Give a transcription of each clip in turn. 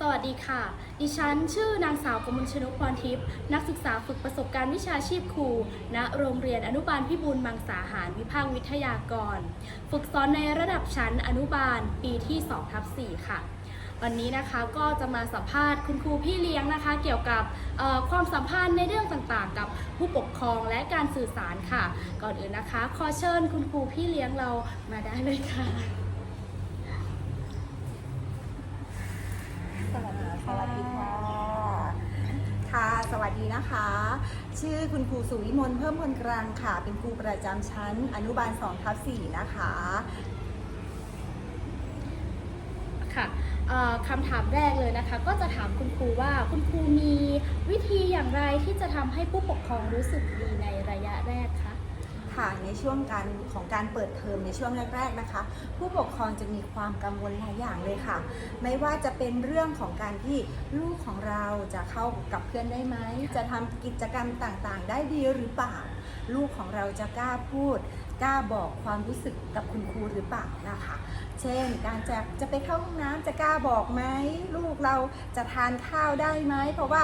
สวัสดีค่ะ ดิฉันชื่อนางสาวกมลชนกพรทิพย์ นักศึกษาฝึกประสบการณ์วิชาชีพครู ณ โรงเรียนอนุบาลพิบูลมังสาหารวิภาควิทยากร ฝึกสอนในระดับชั้นอนุบาลปีที่2ทับ4ค่ะ วันนี้นะคะก็จะมาสัมภาษณ์คุณครูพี่เลี้ยงนะคะ เกี่ยวกับความสัมพันธ์ในเรื่องต่างๆ กับผู้ปกครองและการสื่อสารค่ะ ก่อนอื่นนะคะ ขอเชิญคุณครูพี่เลี้ยงเรามาได้เลยค่ะ สวัสดีค่ะ ค่ะ สวัสดีนะคะ ชื่อคุณครูสุวิมลเพิ่มพลกลางค่ะ เป็นครูประจำชั้นอนุบาล2ทับ4นะคะ ค่ะเอ่อคำถามแรกเลยนะคะ ก็จะถามคุณครูว่าคุณครูมีวิธีอย่างไรที่จะทำให้ผู้ปกครองรู้สึกดีในระยะแรกคะ ค่ะในช่วงการของการเปิดเทอมในช่วงแรก ๆนะคะ ผู้ปกครองจะมีความกังวลหลายอย่างเลยค่ะ ไม่ว่าจะเป็นเรื่องของการที่ลูกของเราจะเข้ากับเพื่อนได้ไหมจะทำกิจกรรมต่างๆ ได้ดีหรือเปล่า ลูกของเราจะกล้าพูดกล้าบอกความรู้สึกกับคุณครูหรือเปล่านะคะ เช่น การจะจะไปเข้าห้องน้ำจะกล้าบอกไหมลูกเราจะทานข้าวได้ไหมเพราะว่า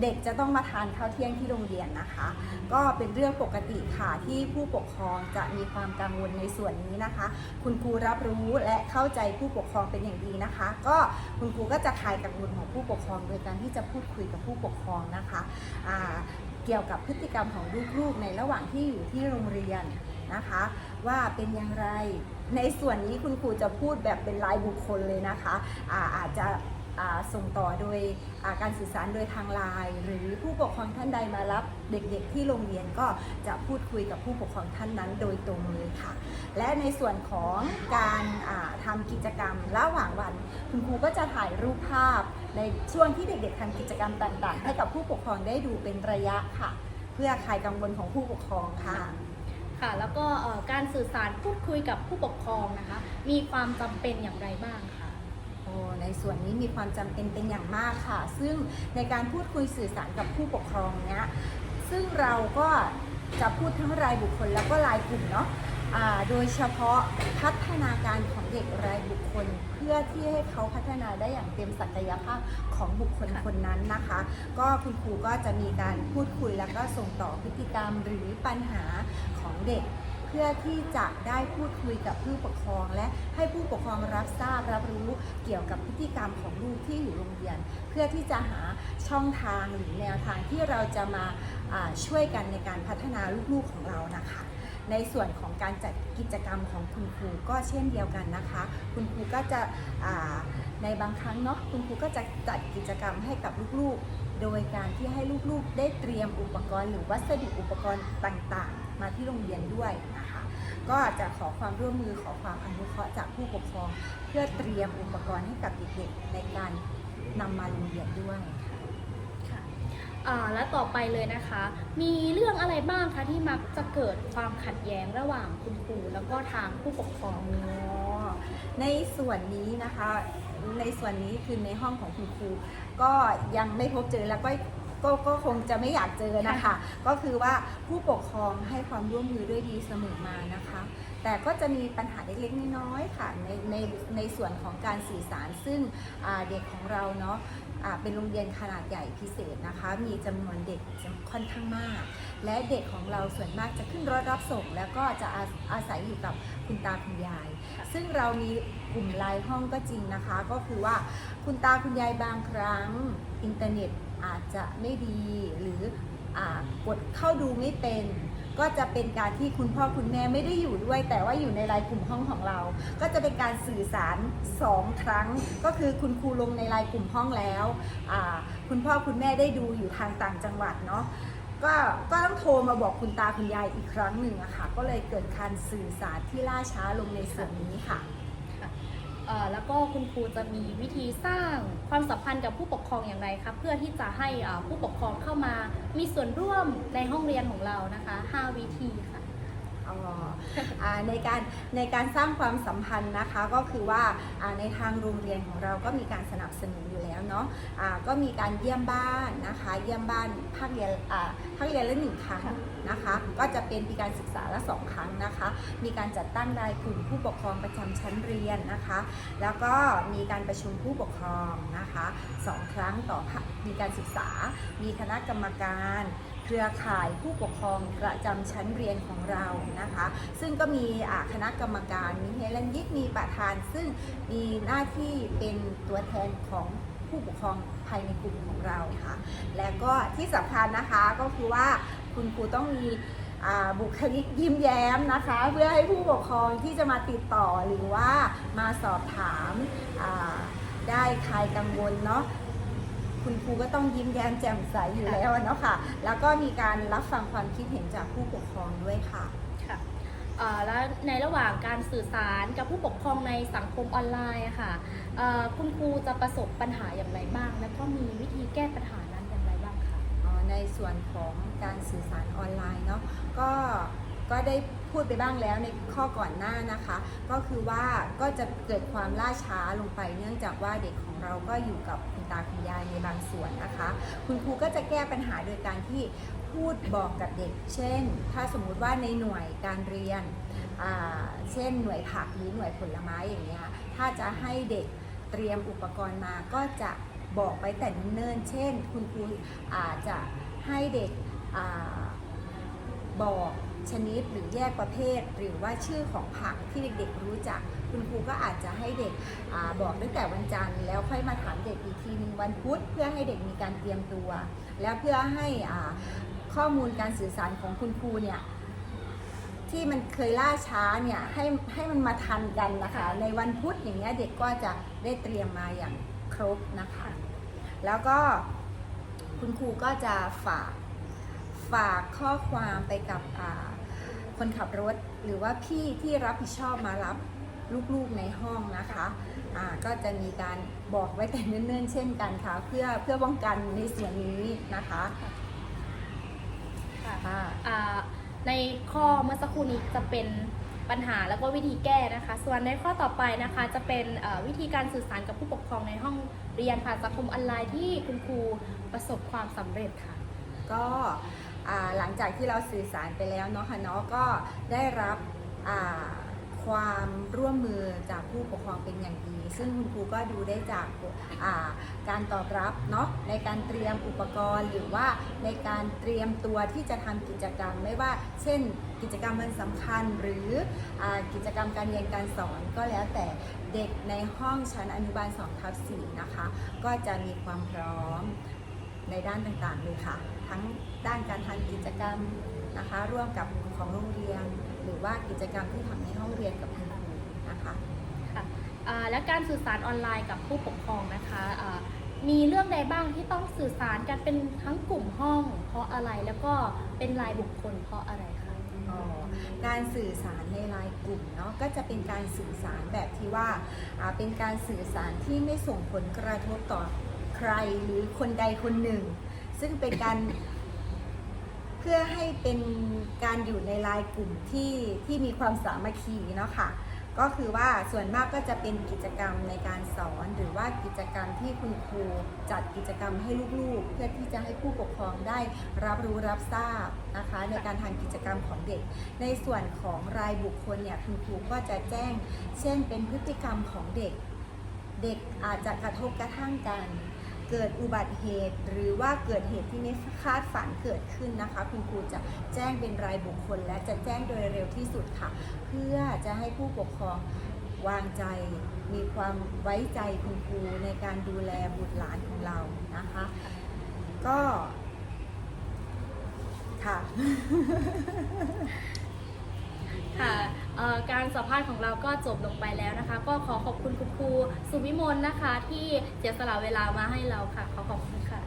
เด็กจะต้องมาทานข้าวเที่ยงที่โรงเรียนนะคะ ก็เป็นเรื่องปกติค่ะที่ผู้ปกครองจะมีความกังวลในส่วนนี้นะคะ คุณครูรับรู้และเข้าใจผู้ปกครองเป็นอย่างดีนะคะ ก็คุณครูก็จะคลายกังวลของผู้ปกครอง โดยการที่จะพูดคุยกับผู้ปกครองนะคะเกี่ยวกับพฤติกรรมของลูกๆในระหว่างที่อยู่ที่โรงเรียนนะคะ ว่าเป็นอย่างไรในส่วนนี้คุณครูจะพูดแบบเป็นรายบุคคลเลยนะคะอาอาจจะ ส่งต่อโดยาการสื่อสารโดยทางไลน์หรือผู้ปกครองท่านใดมารับเด็กๆ ที่โรงเรียนก็จะพูดคุยกับผู้ปกครองท่านนั้นโดยตรงเลยค่ะ และในส่วนของการาทำกิจกรรมระหว่างวันคุณครูก็จะถ่ายรูปภาพ ในช่วงที่เด็กๆทำกิจกรรมต่างๆ ให้กับผู้ปกครองได้ดูเป็นระยะค่ะ เพื่อคลายกังวลของผู้ปกครองค่ะค่ะแล้วก็การสื่อสารพูดคุยกับผู้ปกครองนะคะ มีความจำเป็นอย่างไรบ้างคะ ในส่วนนี้มีความจำเป็นเป็นอย่างมากค่ะ ซึ่งในการพูดคุยสื่อสารกับผู้ปกครองเนี้ยซึ่งเราก็จะพูดทั้งรายบุคคลแล้วก็รายกลุ่มเนาะโดยเฉพาะพัฒนาการของเด็กรายบุคคล เพื่อที่ให้เขาพัฒนาได้อย่างเต็มศักยภาพของบุคคลคนนั้นนะคะ ก็คุณครูก็จะมีการพูดคุยแล้วก็ส่งต่อพฤติกรรมหรือปัญหาของเด็ก พื่อที่จะได้พูดคุยกับผู้ปกครอง และให้ผู้ปกครองรับทราบรับรู้เกี่ยวกับพฤติกรรมของลูกที่อยู่โรงเรียน เพื่อที่จะหาช่องทางหรือแนวทางที่เราจะมาช่วยกันในการพัฒนาลูกๆของเรานะคะ ในส่วนของการจัดกิจกรรมของคุณครูก็เช่นเดียวกันนะคะ คุณครูก็จะในบางครั้งเนาะคุณครูก็จะจัดกิจกรรมให้กับลูกๆ โดยการที่ให้ลูกๆ ได้เตรียมอุปกรณ์ หรือวัสดุอุปกรณ์ต่างๆมาที่โรงเรียนด้วยนะคะ ก็จะขอความร่วมมือขอความอนุเคราะห์จากผู้ปกครอง เพื่อเตรียมอุปกรณ์ให้กับเด็กๆในการนำมาโรงเรียนด้วยค่ะค่ะอ่าและต่อไปเลยนะคะ มีเรื่องอะไรบ้างคะที่มักจะเกิดความขัดแย้งระหว่างคุณครูแล้วก็ทางผู้ปกครองอ๋อในส่วนนี้นะคะ ในส่วนนี้คือในห้องของคุณครูก็ยังไม่พบเจอแล้วก็ ก็ก็คงจะไม่อยากเจอนะคะ ก็คือว่าผู้ปกครองให้ความร่วมมือด้วยดีเสมอมานะคะ แต่ก็จะมีปัญหาเล็กๆน้อยๆค่ะในในในส่วนของการสื่อสารซึ่งอ่าเด็กของเราเนาะอ่าเป็นโรงเรียนขนาดใหญ่พิเศษนะคะ มีจำนวนเด็กค่อนข้างมาก และเด็กของเราส่วนมากจะขึ้นรถรับส่ง แล้วก็จะอาอาศัยอยู่กับคุณตาคุณยาย ซึ่งเรามีกลุ่มไลน์ห้องก็จริงนะคะ ก็คือว่าคุณตาคุณยายบางครั้งอินเทอร์เน็ต อาจจะไม่ดีหรืออกดเข้าดูไม่เป็น ก็จะเป็นการที่คุณพ่อคุณแม่ไม่ได้อยู่ด้วย แต่ว่าอยู่ในไลน์กลุ่มห้องของเรา ก็จะเป็นการสื่อสารสองครั้ง ก็คือคุณครูลงในไลน์กลุ่มห้องแล้วคุณพ่อคุณแม่ได้ดูอยู่ทางต่างจังหวัดเนาะก็ก็ต้องโทรมาบอกคุณตาคุณยายอีกครั้งหนึ่งอะค่ะก็เลยเกิดการสื่อสารที่ล่าช้าลงในส่วนนี้ค่ะ แล้วก็คุณครูจะมีวิธีสร้างความสัมพันธ์กับผู้ปกครองอย่างไรคะเพื่อที่จะให้ผู้ปกครองเข้ามามีส่วนร่วมในห้องเรียนของเรานะคะ 5 วิธีค่ะออ๋ออ่า ในการในการสร้างความสัมพันธ์นะคะก็คือว่าในทางโรงเรียนของเราก็มีการสนับสนุนอยู่แล้วเนาะก็มีการเยี่ยมบ้านนะคะ เยี่ยมบ้านภาคเรียนภาคเรียนละหนึ่งครั้งนะคะ ก็จะเป็นปีการศึกษาละสองครั้งนะคะ มีการจัดตั้งรายกลุ่มผู้ปกครองประจำชั้นเรียนนะคะ แล้วก็มีการประชุมผู้ปกครองนะคะสองครั้งต่อมีการศึกษา มีคณะกรรมการ รือข่ายผู้ปกครองประจำชั้นเรียนของเรานะคะ ซึ่งก็มีคณะกรรมการมีเฮลันยิกมีประธาน ซึ่งมีหน้าที่เป็นตัวแทนของผู้ปกครองภายในกลุ่มของเราค่ะ และก็ที่สำคัญนะคะก็คือว่าคุณครูต้องมีบุคลิกยิ้มแย้มนะคะ เพื่อให้ผู้ปกครองที่จะมาติดต่อหรือว่ามาสอบถามได้คลายกังวลเนาะ คุณครูก็ต้องยิ้มแย้มแจ่มใสอยู่แล้วอะเนาะค่ะ แล้วก็มีการรับฟังความคิดเห็นจากผู้ปกครองด้วยค่ะค่ะเอ่อแล้วในระหว่างการสื่อสารกับผู้ปกครองในสังคมออนไลน์อะค่ะเอ่อคุณครูจะประสบปัญหาอย่างไรบ้าง แล้วก็มีวิธีแก้ปัญหานั้นอย่างไรบ้างคะอ๋อในส่วนของการสื่อสารออนไลน์เนาะก็ ก็ได้พูดไปบ้างแล้วในข้อก่อนหน้านะคะ ก็คือว่าก็จะเกิดความล่าช้าลงไป เนื่องจากว่าเด็กของเราก็อยู่กับคุณตาคุณยายในบางส่วนนะคะ คุณครูก็จะแก้ปัญหาโดยการที่พูดบอกกับเด็ก เช่น ถ้าสมมุติว่าในหน่วยการเรียน เช่นหน่วยผักหรือหน่วยผลไม้อย่างเงี้ย ถ้าจะให้เด็กเตรียมอุปกรณ์มาก็จะบอกไปแต่เนิ่นเช่น คุณครูอาจจะให้เด็กอบอก ชนิดหรือแยกประเภท หรือว่าชื่อของผักที่เด็กๆรู้จัก คุณครูก็อาจจะให้เด็กอบอกตั้งแต่วันจันทร์แล้วค่อยมาถามเด็กอีกทีนึงวันพุธเพื่อให้เด็กมีการเตรียมตัว แล้วเพื่อให้ข้อมูลการสื่อสารของคุณครูเนี่ยที่มันเคยล่าช้าเนี่ยให้ให้มันมาทันกันนะคะ ในวันพุธอย่างเงี้ยเด็กก็จะได้เตรียมมาอย่างครบนะคะ แล้วก็คุณครูก็จะฝาก ฝากข้อความไปกับอ่าคนขับรถ หรือว่าพี่ที่รับผิดชอบมารับลูกๆในห้องนะคะอ่าก็จะมีการบอกไว้แต่เนิ่นๆ เช่นกันค่ะ เพื่อเพื่อป้องกันในส่วนนี้นะคะค่ะค่ะอ่าในข้อเมื่อสักครู่นี้จะเป็นปัญหาแล้วก็วิธีแก้นะคะ ส่วนในข้อต่อไปนะคะจะเป็นเอ่อวิธีการสื่อสารกับผู้ปกครองในห้องเรียนผ่านสังคมออนไลน์ที่คุณครูประสบความสำเร็จค่ะ ก็อ่า หลังจากที่เราสื่อสารไปแล้วเนาะค่ะเนาะก็ได้รับความร่วมมือจากผู้ปกครองเป็นอย่างดี ซึ่งคุณครูก็ดูได้จากาการตอบรับเนาะในการเตรียมอุปกรณ์ หรือว่าในการเตรียมตัวที่จะทำกิจกรรม ไม่ว่า เช่น กิจกรรมวันสำคัญหรืออกิจกรรมการเรียนการสอนก็แล้วแต่เด็กในห้องชั้นอนุบาล2ทับ4นะคะ ก็จะมีความพร้อม ในด้านต่างๆเลยค่ะ ทั้งด้านการทำกิจกรรมนะคะ ร่วมกับของโรงเรียน หรือว่ากิจกรรมที่ทำในห้องเรียนกับคุณครูนะคะค่ะอ่าและการสื่อสารออนไลน์กับผู้ปกครองนะคะอ่ามีเรื่องใดบ้างที่ต้องสื่อสารกันเป็นทั้งกลุ่มห้อง เพราะอะไรแล้วก็เป็นรายบุคคลเพราะอะไรคะอ๋อการสื่อสารในไลน์กลุ่มเนาะก็จะเป็นการสื่อสารแบบที่ว่าอ่าเป็นการสื่อสารที่ไม่ส่งผลกระทบต่อใค รหรือคนใดคนหนึ่ง ซึ่งเป็นการเพื่อให้เป็นการอยู่ในไลน์กลุ่มที่ที่มีความสามัคคีเนาะค่ะก็คือว่าส่วนมากก็จะเป็นกิจกรรมในการสอนหรือว่ากิจกรรมที่คุณครูจัดกิจกรรมให้ลูกๆ เพื่อที่จะให้ผู้ปกครองได้รับรู้รับทราบนะคะ ในการทำกิจกรรมของเด็ก ในส่วนของรายบุคคลเนี่ยคุณครูก็จะแจ้ง เช่นเป็นพฤติกรรมของเด็ก เด็กอาจจะกระทบกระทั่งกัน เกิดอุบัติเหตุ หรือว่าเกิดเหตุที่ไม่คาดฝันเกิดขึ้นนะคะ คุณครูจะแจ้งเป็นรายบุคคล และจะแจ้งโดยเร็วที่สุดค่ะ เพื่อจะให้ผู้ปกครองวางใจมีความไว้ใจคุณครูในการดูแลบุตรหลานของเรานะคะ ก็ ค่ะ ค่ะการสัมภาษณ์ของเราก็จบลงไปแล้วนะคะ ก็ขอขอบคุณคุณครูสุวิมลนะคะ ที่เสียสละเวลามาให้เราค่ะ ขอขอบคุณค่ะ